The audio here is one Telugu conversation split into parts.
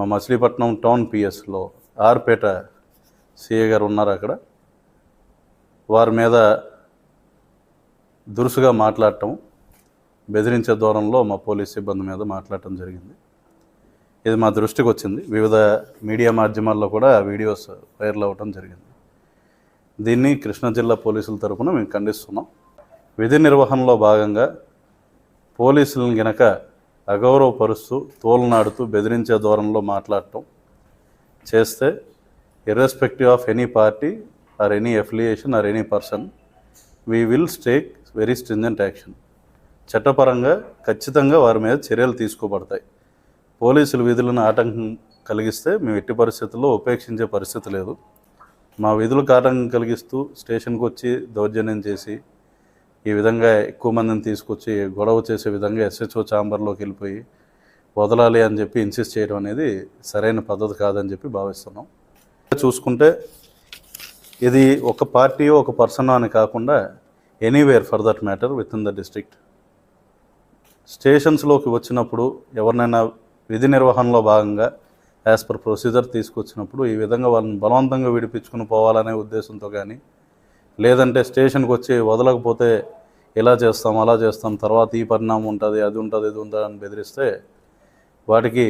మా మచిలీపట్నం టౌన్ పిఎస్లో ఆర్పేట సిఏ గారు ఉన్నారు అక్కడ. వారి మీద దురుసుగా మాట్లాడటం బెదిరించే దూరంలో మా పోలీస్ సిబ్బంది మీద మాట్లాడటం జరిగింది. ఇది మా దృష్టికి వచ్చింది. వివిధ మీడియా మాధ్యమాల్లో కూడా వీడియోస్ వైరల్ అవ్వటం జరిగింది. దీన్ని కృష్ణా జిల్లా పోలీసుల తరఫున మేము ఖండిస్తున్నాం. విధి నిర్వహణలో భాగంగా పోలీసులను గనక అగౌరవపరుస్తూ తోలునాడుతూ బెదిరించే దూరంలో మాట్లాడటం చేస్తే irrespective of any party or any affiliation or any person we will stake very stringent action చట్టపరంగా ఖచ్చితంగా వారి మీద చర్యలు తీసుకోబడతాయి. పోలీసులు విధులను ఆటంకం కలిగిస్తే మేము ఎట్టి పరిస్థితుల్లో ఉపేక్షించే పరిస్థితి లేదు. మా విధులకు ఆటంకం కలిగిస్తూ స్టేషన్కి వచ్చి దౌర్జన్యం చేసి ఈ విధంగా ఎక్కువ మందిని తీసుకొచ్చి గొడవ చేసే విధంగా ఎస్హెచ్ఓ ఛాంబర్లోకి వెళ్ళిపోయి వదలాలి అని చెప్పి ఇన్సిస్ట్ చేయడం అనేది సరైన పద్ధతి కాదని చెప్పి భావిస్తున్నాం. చూసుకుంటే ఇది ఒక పార్టీ ఒక పర్సన్ అని కాకుండా anywhere for that matter with in the district స్టేషన్స్లోకి వచ్చినప్పుడు ఎవరినైనా విధి నిర్వహణలో భాగంగా యాజ్ పర్ ప్రొసీజర్ తీసుకొచ్చినప్పుడు ఈ విధంగా వాళ్ళని బలవంతంగా విడిపించుకుని పోవాలనే ఉద్దేశంతో కానీ లేదంటే స్టేషన్కి వచ్చి వదలకపోతే ఇలా చేస్తాం అలా చేస్తాం తర్వాత ఈ పరిణామం ఉంటుంది అది ఉంటుంది ఇది ఉంటుంది అని బెదిరిస్తే వాటికి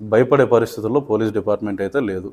భయపడే పరిస్థితుల్లో పోలీస్ డిపార్ట్మెంట్ అయితే లేదు.